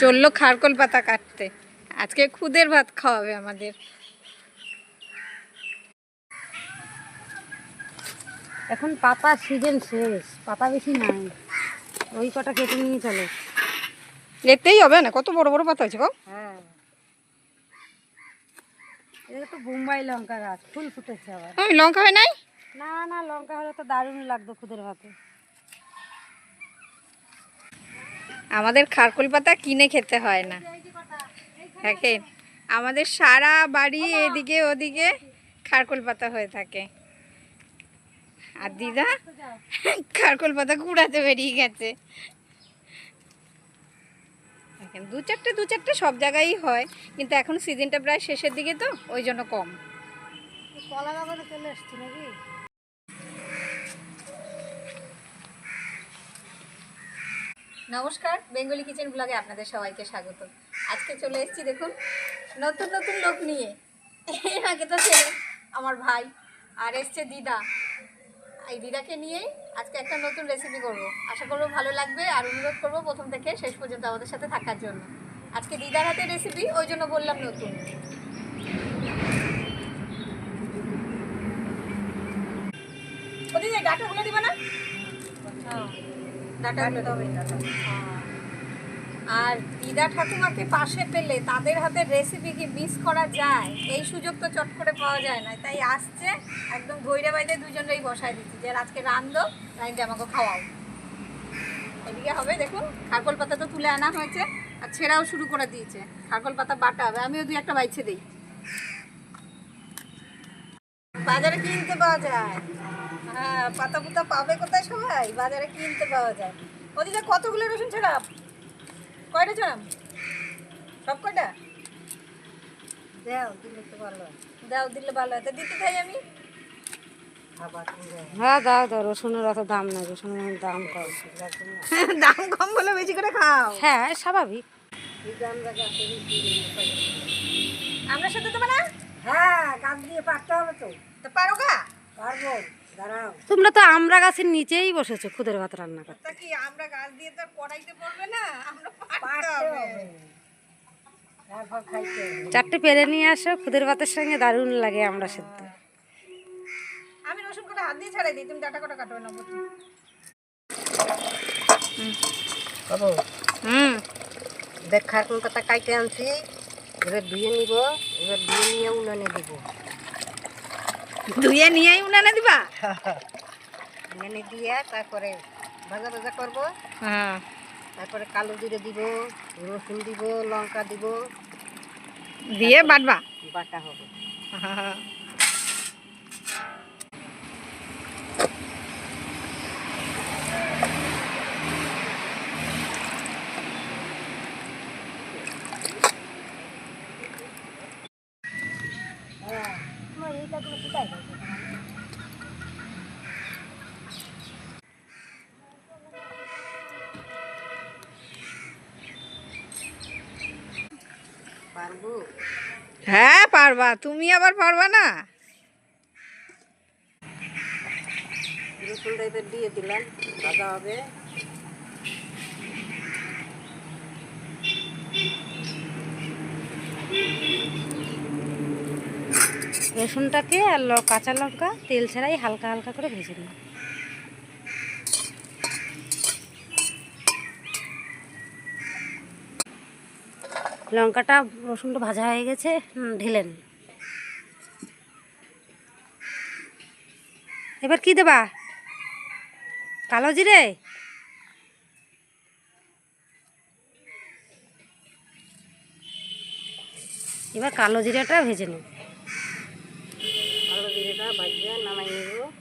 চলল খারকোল পাতা কাটতে। আজকে খুদের ভাত খাওয়াবে আমাদের। এখন পাতা সিজন শেষ পাতা বেশি নাই। ওই কটা কেটে নিয়ে চলো। এতেই হবে না কত বড় বড় পাতা আছে গো। হ্যাঁ। এটা তো বোম্বাই লঙ্কা গাছ ফুল ফুটেছে আবার। লঙ্কা হয় নাই? না না লঙ্কা হলে তো দারুণ লাগতো খুদের ভাতে। আমাদের খারকোল পাতা কিনে খেতে হয় না। দেখেন, আমাদের সারা বাড়ি এদিকে ওদিকে খারকোল পাতা হয়ে থাকে। আর দিদা খারকোল পাতা কুড়াতে বেরিয়ে গেছে। দেখেন, দু চারটে দু চারটে সব জায়গায়ই হয়, কিন্তু এখন সিজনটা প্রায় শেষের দিকে তো, ওই জন্য কম। কলা বাগানে চলে নাকি? নমস্কার, বেঙ্গলি কিচেন ব্লগে আপনাদের সবাইকে স্বাগত। আজকে চলে এসেছি দেখুন, নতুন নতুন লোক নিয়ে। এর আগে তো ছেলে আমার ভাই, আর এসছে দিদা। এই দিদাকে নিয়েই আজকে একটা নতুন রেসিপি করব। আশা করব ভালো লাগবে, আর অনুরোধ করব প্রথম থেকে শেষ পর্যন্ত আমাদের সাথে থাকার জন্য। আজকে দিদার হাতে রেসিপি ওই জন্য বললাম নতুন। দিদি ডাটাগুলো দিবা না? ডাটাগুলো আর দিদা ঠাকুমাকে পাশে পেলে তাদের হাতের রেসিপি কি মিস করা যায়? এই সুযোগ তো চট করে পাওয়া যায় না। তাই আসছে একদম ধৈর্য বাইতে দুজনেই বসায় দিচ্ছি যে আজকে রান্ধো রাইতে আমাকে খাওয়াও। এদিকে হবে দেখুন খারকোল পাতা তো তুলে আনা হয়েছে আর ছেঁড়াও শুরু করে দিয়েছে। খারকোল পাতা বাটা হবে আমিও দুই একটা বাইছে দিই। বাজারে কিনতে পাওয়া যায়? হ্যাঁ পাতা পুতা পাবে কোথায় সবাই? বাজারে কিনতে পাওয়া যায়। ওদিকে কতগুলো রসুন ছেড়া কয়টা ছিলাম সব কয়টা? দেও দিলে তো ভালো দাও দিলে ভালো হয়। তা দিতে চাই আমি? হ্যাঁ দাও দাও রসুনের অত দাম নাই রসুনের দাম কম। দাম কম বলে বেশি করে খাও। হ্যাঁ স্বাভাবিক। আমরা সাথে দেবে না? হ্যাঁ গাছ দিয়ে পাকতে হবে তো। তো পারো গা? পারব। তোমরা তো আমরা গাছের নিচেই বসেছো খুদের ভাত রান্না করতে। কি আমরা গাছ দিয়ে তো কড়াইতে পড়বে না? আমরা হবে। চারটে পেরে নিয়ে আসো খুদের ভাতের সঙ্গে দারুণ লাগে আমরা সেদ্ধ। আমি রসুন কটা হাত দিয়ে ছাড়াই দিই তুমি ডাটা কটা কাটো না বুঝি হুম। দেখ খারকুন পাতা কাইটে আনছি এবার ধুয়ে নিব এবার ধুয়ে নিয়ে উনানে দিব। ধুয়ে নিয়েই উনানে দিবা। উনানে দিয়ে তারপরে ভাজা ভাজা করব। হ্যাঁ। তারপরে কালো জিরে দিব রসুন দিব লঙ্কা দিব। দিয়ে বাটবা। বাটা হবে। পারব হ্যাঁ পারবা। তুমি আবার পারবা না? রসুনটা এবার দিয়ে দিলাম ভাজা হবে। রসুনটাকে আর ল- কাঁচা লঙ্কা তেল ছাড়াই হালকা হালকা করে ভেজে নিই। লঙ্কাটা রসুনটা ভাজা হয়ে গেছে হুম, ঢেলে এবার কি দেবা? কালো জিরে? এবার কালো জিরাটা ভেজে নেব কালো জিরেটা নামাই নেব।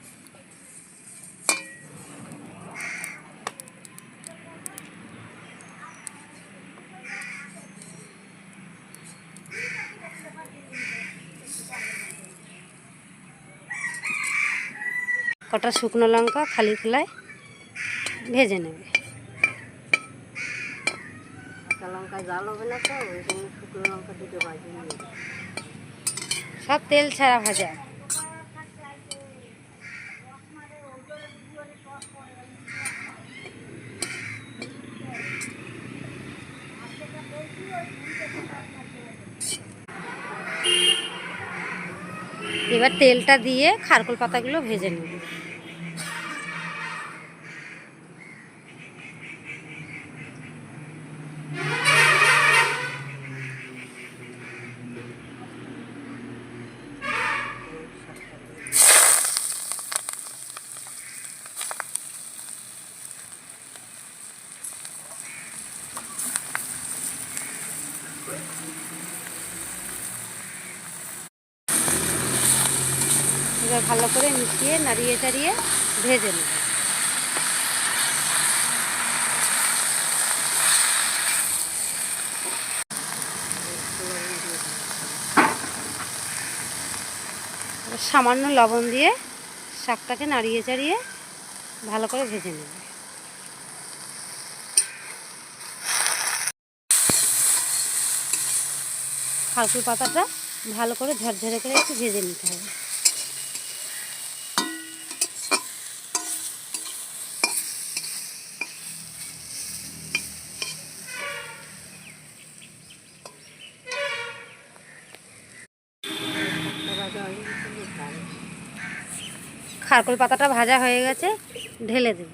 কটা শুকনো লঙ্কা খালি খোলায় ভেজে নেবে। কাঁচা লঙ্কা জাল হবে না তো ওই জন্য শুকনো লঙ্কা দুটো ভাজে নেবে। সব তেল ছাড়া ভাজা। এবার তেলটা দিয়ে খারকোল পাতাগুলো ভেজে নেব। ভালো করে মিশিয়ে, নাড়িয়ে চাড়িয়ে ভেজে নেব। সামান্য লবণ দিয়ে শাকটাকে নাড়িয়ে চাড়িয়ে ভালো করে ভেজে নেব। খালকুল পাতাটা ভালো করে ঝরঝরে করে একটু ভেজে নিতে হবে। খারকোল পাতাটা ভাজা হয়ে গেছে ঢেলে দেব।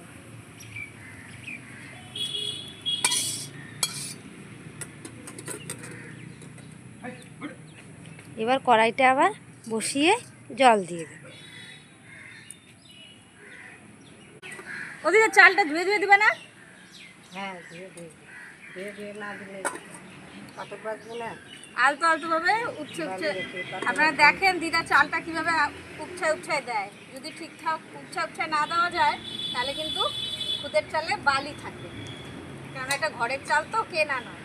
এবার কড়াইটা আবার বসিয়ে জল দিয়ে দেব। ওদিকে চালটা ধুয়ে ধুয়ে দিবে না? হ্যাঁ ধুয়ে দিয়ে ধুয়ে দিয়ে না দিলে না আলতো আলতো ভাবে উচ্ছে উচ্ছে আপনারা দেখেন দিদা চালটা কীভাবে উপছায় উপছায় দেয়। যদি ঠিকঠাক উপছা উপছায় না দেওয়া যায় তাহলে কিন্তু খুদের চালে বালি থাকে। কারণ এটা ঘরের চাল তো কেনা নয়।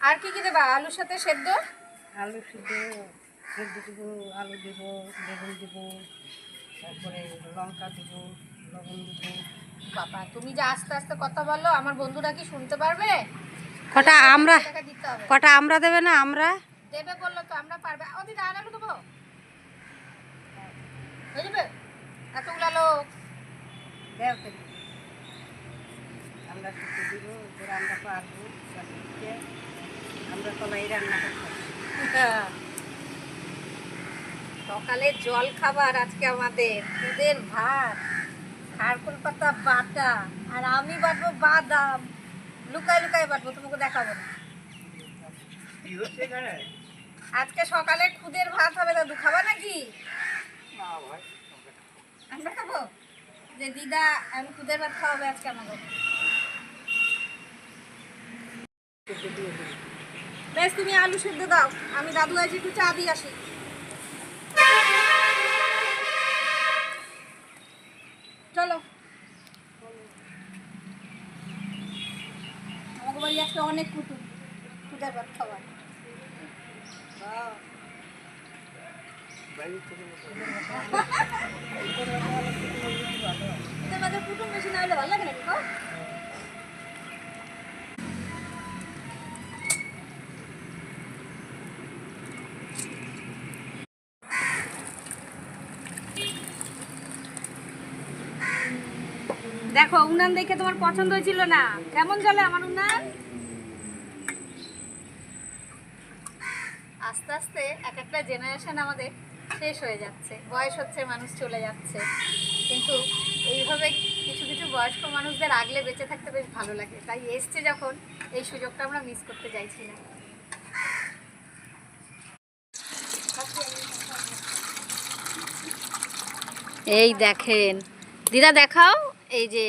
আর কি কি দেবা? আলুর সাথে সেদ্ধ? আলু সেদ্ধ সেদ্ধ দেবো আলু দেবো বেগুন দেবো তারপরে লঙ্কা দেবো লবণ দেবো বাবা তুমি যে আস্তে আস্তে কথা বলো আমার বন্ধুরা কি শুনতে পারবে? কটা আমরা কটা আমরা দেবে না আমরা? দেবে বলল তো আমরা পারবে। ও দিদা আর আলু দেবো? হয়ে যাবে? এতগুলো লোক দেও তো। আমরা দিব যে পারব আমরা তো এই রান্না করব সকালে জল খাবার আজকে আমাদের। দুধের ভাত খারকুল পাতা বাটা আর আমি বাটবো বাদাম। লুকাই লুকাই বাটবো তোমাকে দেখাবো না। আজকে সকালে খুদের ভাত হবে দাদু খাবা নাকি? আমরা খাব? যে দিদা আমি খুদের ভাত খাওয়াবে আজকে আমাকে। বেশ তুমি আলু সিদ্ধ দাও। আমি দাদু আজ একটু চা দিয়ে আসি। চলো। আমাকে বাড়ি আজকে অনেক কুটুম। পূজার ভাত খাবার কুটুম বেশি না হলে ভালো লাগে নাকি দেখো, উনান দেখে তোমার পছন্দ হয়েছিল না। কেমন চলে আমার উনান? আস্তে আস্তে এক একটা জেনারেশন আমাদের শেষ হয়ে যাচ্ছে। বয়স হচ্ছে, মানুষ চলে যাচ্ছে। কিন্তু এইভাবে কিছু কিছু বয়স্ক মানুষদের আগলে বেঁচে থাকতে বেশ ভালো লাগে। তাই এসছে যখন, এই সুযোগটা আমরা মিস করতে চাইছি না। এই দেখেন। দিদা দেখাও। এই যে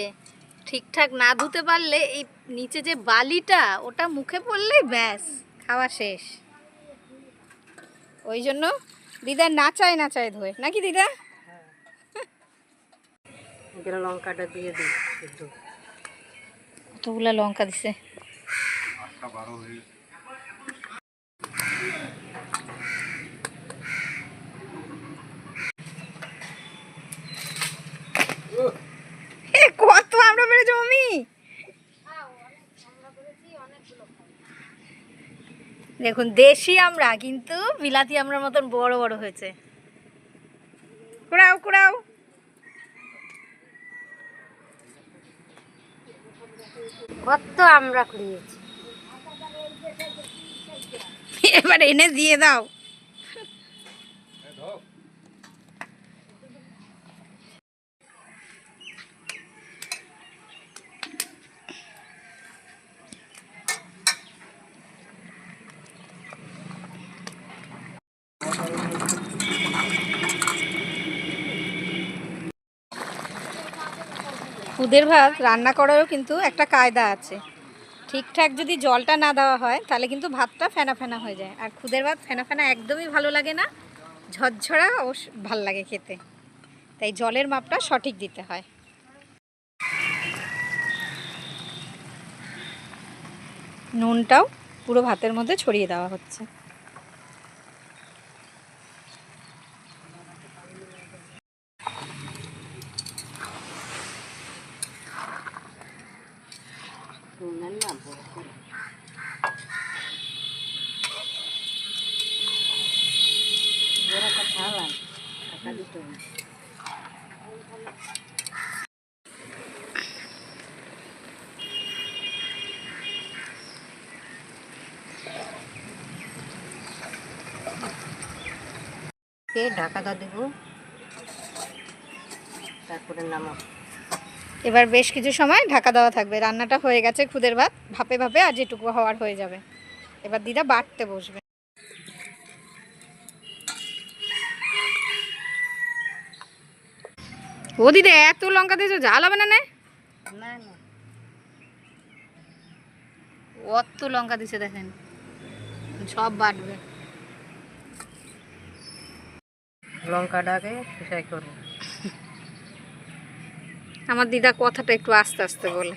ঠিকঠাক না ধুতে পারলে এই নিচে যে বালিটা ওটা মুখে পড়লেই ব্যাস খাওয়া শেষ। ওই জন্য দিদা নাচায় নাচায় ধোয়। নাকি দিদা? লঙ্কাটা দিয়ে দিই কতগুলো লঙ্কা দিছে এ, কত আমরা বেড়ে জমি দেখুন, দেশি আমরা, কিন্তু বিলাতি আমরার মতন বড় বড় হয়েছে। কুড়াও কুড়াও। কত আমরা কুড়িয়েছি। এবার এনে দিয়ে দাও। খুদের ভাত রান্না করারও কিন্তু একটা কায়দা আছে। ঠিকঠাক যদি জলটা না দেওয়া হয়, তাহলে কিন্তু ভাতটা ফেনা ফেনা হয়ে যায়। আর খুদের ভাত ফেনা ফেনা একদমই ভালো লাগে না, ঝরঝরা অবশ্য ভালো লাগে খেতে। তাই জলের মাপটা সঠিক দিতে হয়। নুনটাও পুরো ভাতের মধ্যে ছড়িয়ে দেওয়া হচ্ছে নুনের না বড় করে। বড় কথা হলাম টাকা দিতে হবে। কে? ঢাকাটা দেবো তারপরে নামাবো এবার বেশ কিছু সময় ঢাকা দেওয়া থাকবে। রান্নাটা হয়ে গেছে খুদের ভাত। ভাপে ভাপে আর যেটুকু হওয়ার হয়ে যাবে। এবার দিদা বাটতে বসবে। ও দিদা এত লঙ্কা দিয়েছ? ঝাল হবে না নে? না না। অত লঙ্কা দিছে দেখেন। সব বাটবে। লঙ্কাটাকে ফ্রাই করব। আমার দিদা কথাটা একটু আস্তে আস্তে বলে।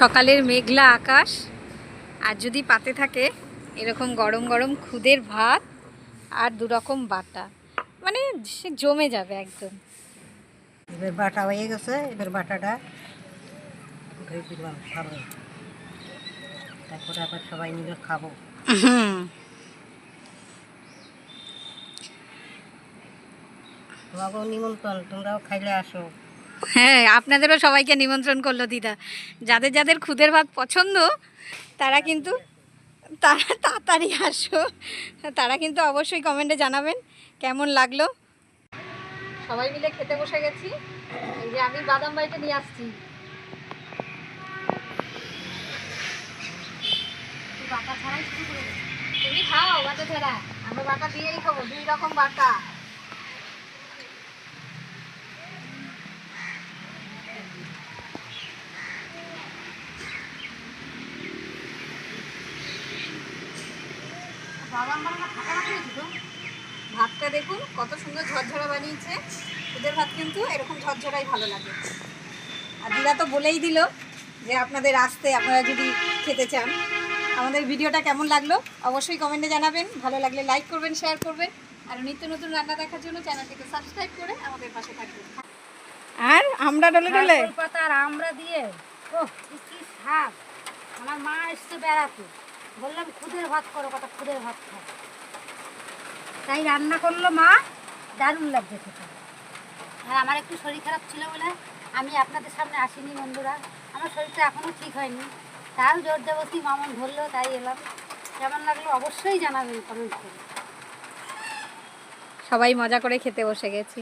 সকালের মেঘলা আকাশ আর যদি পাতে থাকে এরকম গরম গরম খুদের ভাত আর দু রকম বাটা। মানে সে জমে যাবে একদম। এবার বাটা হয়ে গেছে এবার বাটাটা উঠে দিলাম খাব তারপরে আবার সবাই মিলে খাব। তোমাকেও নিমন্ত্রণ তোমরাও খাইলে আসো। হ্যাঁ আপনাদেরও সবাইকে নিমন্ত্রণ করল দিদা। যাদের যাদের খুদের ভাত পছন্দ, তারা কিন্তু তারা তাড়াতাড়ি আসো। তারা কিন্তু অবশ্যই কমেন্টে জানাবেন কেমন লাগল। সবাই মিলে খেতে বসে গেছি। এই যে আমি বাদাম বাড়িতে নিয়ে আসছি। বাটা ছাড়াই শুরু করে তুমি খাও বাটা ছাড়া। আমরা বাটা দিয়েই খাব, দুই রকম বাটা। ভাতটা দেখুন কত সুন্দর ঝরঝরা বানিয়েছে। ওদের ভাত কিন্তু এরকম ঝরঝরাই ভালো লাগে। আর দিদা তো বলেই দিল যে আপনাদের আসতে আপনারা যদি খেতে চান। আমাদের ভিডিওটা কেমন লাগল অবশ্যই কমেন্টে জানাবেন। ভালো লাগলে লাইক করবেন শেয়ার করবেন। আর নিত্য নতুন রান্না দেখার জন্য চ্যানেলটিকে সাবস্ক্রাইব করে আমাদের পাশে থাকবেন। আর আমরা ডলে ডলে? পাতা আর আমরা দিয়ে ও কি স্বাদ। আমার মা এসছে বেড়াতে। বললাম, খুদের ভাত করো কত খুদের ভাত খাও। তাই রান্না করল মা, দারুণ লাগছে খেতে। আর আমার একটু শরীর খারাপ ছিল বলে আমি আপনাদের সামনে আসিনি বন্ধুরা। আমার শরীরটা এখনও ঠিক হয়নি। তাও জোর দেবতী মামন ধরলো, তাই এলাম। কেমন লাগল অবশ্যই জানাবেন কমেন্ট করে। সবাই মজা করে খেতে বসে গেছি।